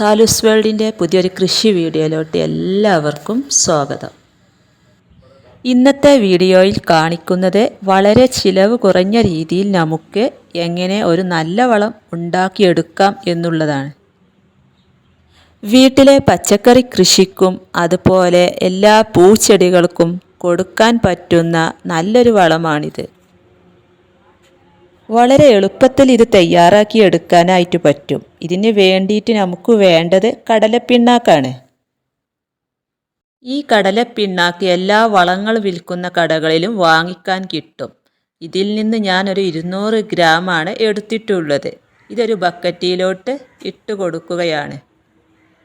സാലൂസ് വേൾഡിന്റെ പുതിയൊരു കൃഷി വീഡിയോയിലോട്ട് എല്ലാവർക്കും സ്വാഗതം. ഇന്നത്തെ വീഡിയോയിൽ കാണിക്കുന്നത് വളരെ ചിലവ് കുറഞ്ഞ രീതിയിൽ നമുക്ക് എങ്ങനെ ഒരു നല്ല വളം ഉണ്ടാക്കിയെടുക്കാം എന്നുള്ളതാണ്. വീട്ടിലെ പച്ചക്കറി കൃഷിക്കും അതുപോലെ എല്ലാ പൂച്ചെടികൾക്കും കൊടുക്കാൻ പറ്റുന്ന നല്ലൊരു വളമാണിത്. വളരെ എളുപ്പത്തിൽ ഇത് തയ്യാറാക്കി എടുക്കാനായിട്ട് പറ്റും. ഇതിന് വേണ്ടിയിട്ട് നമുക്ക് വേണ്ടത് കടലപ്പിണ്ണാക്കാണ്. ഈ കടലപ്പിണ്ണാക്ക് എല്ലാ വളങ്ങൾ വിൽക്കുന്ന കടകളിലും വാങ്ങിക്കാൻ കിട്ടും. ഇതിൽ നിന്ന് ഞാനൊരു ഇരുന്നൂറ് ഗ്രാമാണ് എടുത്തിട്ടുള്ളത്. ഇതൊരു ബക്കറ്റിയിലോട്ട് ഇട്ട് കൊടുക്കുകയാണ്.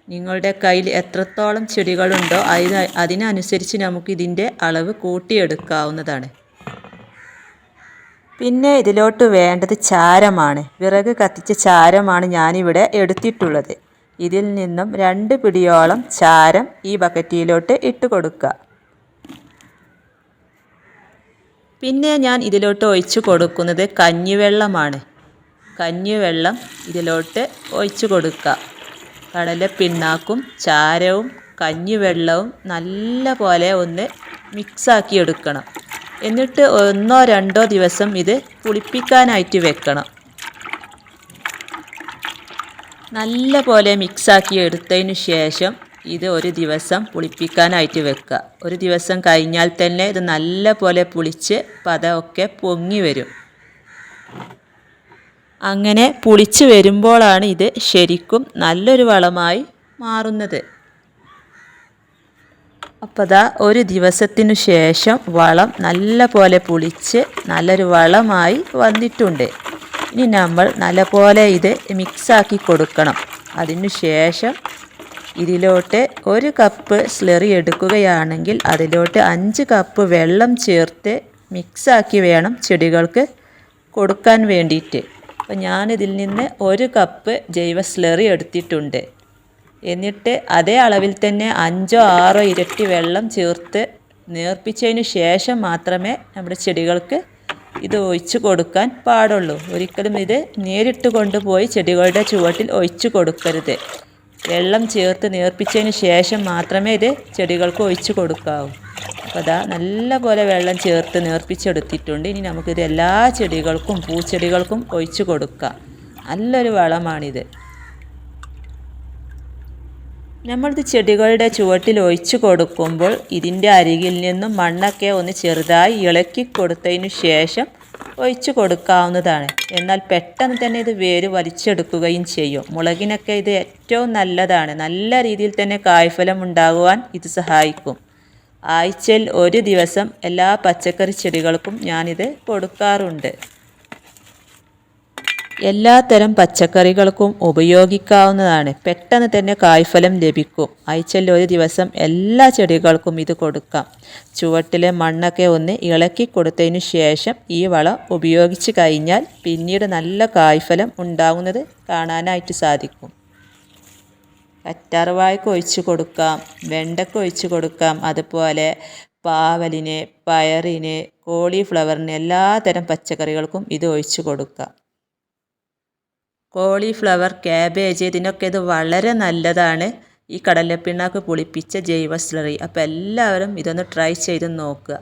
നിങ്ങളുടെ കയ്യിൽ എത്രത്തോളം ചെടികളുണ്ടോ അതിന് അതിനനുസരിച്ച് നമുക്ക് ഇതിന്റെ അളവ് കൂട്ടിയെടുക്കാവുന്നതാണ്. പിന്നെ ഇതിലോട്ട് വേണ്ടത് ചാരമാണ്. വിറക് കത്തിച്ച ചാരമാണ് ഞാനിവിടെ എടുത്തിട്ടുള്ളത്. ഇതിൽ നിന്നും രണ്ട് പിടിയോളം ചാരം ഈ ബക്കറ്റിയിലോട്ട് ഇട്ട് കൊടുക്കുക. പിന്നെ ഞാൻ ഇതിലോട്ട് ഒഴിച്ചു കൊടുക്കുന്നത് കഞ്ഞിവെള്ളമാണ്. കഞ്ഞിവെള്ളം ഇതിലോട്ട് ഒഴിച്ചു കൊടുക്കുക. കടല പിണ്ണാക്കും ചാരവും കഞ്ഞിവെള്ളവും നല്ല പോലെ ഒന്ന് മിക്സാക്കി എടുക്കണം. എന്നിട്ട് ഒന്നോ രണ്ടോ ദിവസം ഇത് പുളിപ്പിക്കാനായിട്ട് വെക്കണം. നല്ല പോലെ മിക്സാക്കി എടുത്തതിന് ശേഷം ഇത് ഒരു ദിവസം പുളിപ്പിക്കാനായിട്ട് വെക്കുക. ഒരു ദിവസം കഴിഞ്ഞാൽ തന്നെ ഇത് നല്ല പോലെ പുളിച്ച് പതമൊക്കെ പൊങ്ങി വരും. അങ്ങനെ പുളിച്ച് വരുമ്പോഴാണ് ഇത് ശരിക്കും നല്ലൊരു വളമായി മാറുന്നത്. അപ്പോൾ ദാ ഒരു ദിവസത്തിനു ശേഷം വളം നല്ല പോലെ പുളിച്ച് നല്ലൊരു വളമായി വന്നിട്ടുണ്ട്. ഇനി നമ്മൾ നല്ലപോലെ ഇത് മിക്സാക്കി കൊടുക്കണം. അതിനു ശേഷം ഇതിലോട്ട് ഒരു കപ്പ് സ്ലെറി എടുക്കുകയാണെങ്കിൽ അതിലോട്ട് അഞ്ച് കപ്പ് വെള്ളം ചേർത്ത് മിക്സാക്കി വേണം ചെടികൾക്ക് കൊടുക്കാൻ വേണ്ടിയിട്ട്. അപ്പോൾ ഞാനിതിൽ നിന്ന് ഒരു കപ്പ് ജൈവ സ്ലെറി എടുത്തിട്ടുണ്ട്. എന്നിട്ട് അതേ അളവിൽ തന്നെ അഞ്ചോ ആറോ ഇരട്ടി വെള്ളം ചേർത്ത് നേർപ്പിച്ചതിന് ശേഷം മാത്രമേ നമ്മുടെ ചെടികൾക്ക് ഇത് ഒഴിച്ചു കൊടുക്കാൻ പാടുള്ളൂ. ഒരിക്കലും ഇത് നേരിട്ട് കൊണ്ടുപോയി ചെടികളുടെ ചുവട്ടിൽ ഒഴിച്ചു കൊടുക്കരുത്. വെള്ളം ചേർത്ത് നേർപ്പിച്ചതിന് ശേഷം മാത്രമേ ഇത് ചെടികൾക്ക് ഒഴിച്ചു കൊടുക്കാവൂ. അപ്പോൾ അതാ നല്ല പോലെ വെള്ളം ചേർത്ത് നേർപ്പിച്ചെടുത്തിട്ടുണ്ട്. ഇനി നമുക്കിത് എല്ലാ ചെടികൾക്കും പൂച്ചെടികൾക്കും ഒഴിച്ചു കൊടുക്കാം. നല്ലൊരു വളമാണിത്. നമ്മളിത് ചെടികളുടെ ചുവട്ടിൽ ഒഴിച്ചു കൊടുക്കുമ്പോൾ ഇതിന്റെ അരികിൽ നിന്നും മണ്ണൊക്കെ ഒന്ന് ചെറുതായി ഇളക്കി കൊടുത്തതിനു ശേഷം ഒഴിച്ചു കൊടുക്കാവുന്നതാണ്. എന്നാൽ പെട്ടെന്ന് തന്നെ ഇത് വേര് വലിച്ചെടുക്കുകയും ചെയ്യും. മുളകിനൊക്കെ ഇത് ഏറ്റവും നല്ലതാണ്. നല്ല രീതിയിൽ തന്നെ കായ്ഫലം ഉണ്ടാകുവാൻ ഇത് സഹായിക്കും. ആഴ്ചയിൽ ഒരു ദിവസം എല്ലാ പച്ചക്കറി ചെടികൾക്കും ഞാനിത് കൊടുക്കാറുണ്ട്. എല്ലാത്തരം പച്ചക്കറികൾക്കും ഉപയോഗിക്കാവുന്നതാണ്. പെട്ടെന്ന് തന്നെ കായ്ഫലം ലഭിക്കും. ആഴ്ചയിൽ ഒരു ദിവസം എല്ലാ ചെടികൾക്കും ഇത് കൊടുക്കാം. ചുവട്ടിലെ മണ്ണൊക്കെ ഒന്ന് ഇളക്കി കൊടുത്തതിന് ശേഷം ഈ വളം ഉപയോഗിച്ച് കഴിഞ്ഞാൽ പിന്നീട് നല്ല കായ്ഫലം ഉണ്ടാകുന്നത് കാണാനായിട്ട് സാധിക്കും. കറ്റാർവാഴയ്ക്ക് ഒഴിച്ച് കൊടുക്കാം വെണ്ടയ്ക്ക് ഒഴിച്ച് കൊടുക്കാം. അതുപോലെ പാവലിന് പയറിന് കോളിഫ്ലവറിന് എല്ലാതരം പച്ചക്കറികൾക്കും ഇത് ഒഴിച്ച് കൊടുക്കാം. കോളിഫ്ലവർ ക്യാബേജ് ഇതിനൊക്കെ ഇത് വളരെ നല്ലതാണ്. ഈ കടലപ്പിണ്ണാക്ക് പുളിപ്പിച്ച ജൈവ സ്ലറി അപ്പോൾ എല്ലാവരും ഇതൊന്ന് ട്രൈ ചെയ്ത് നോക്കുക.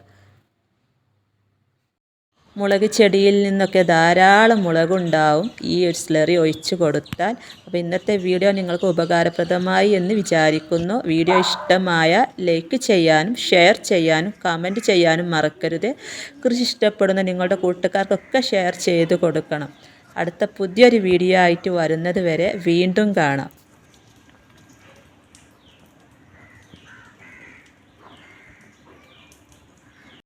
മുളക് ചെടിയിൽ നിന്നൊക്കെ ധാരാളം മുളകുണ്ടാവും. ഈ ഒരു സ്ലറി ഒഴിച്ചു കൊടുത്താൽ. അപ്പോൾ ഇന്നത്തെ വീഡിയോ നിങ്ങൾക്ക് ഉപകാരപ്രദമായി എന്ന് വിചാരിക്കുന്നു. വീഡിയോ ഇഷ്ടമായ ലൈക്ക് ചെയ്യാനും ഷെയർ ചെയ്യാനും കമന്റ് ചെയ്യാനും മറക്കരുത്. കൃഷി ഇഷ്ടപ്പെടുന്ന നിങ്ങളുടെ കൂട്ടുകാർക്കൊക്കെ ഷെയർ ചെയ്ത് കൊടുക്കണം. അടുത്ത പുതിയൊരു വീഡിയോ ആയിട്ട് വരുന്നത് വരെ വീണ്ടും കാണാം.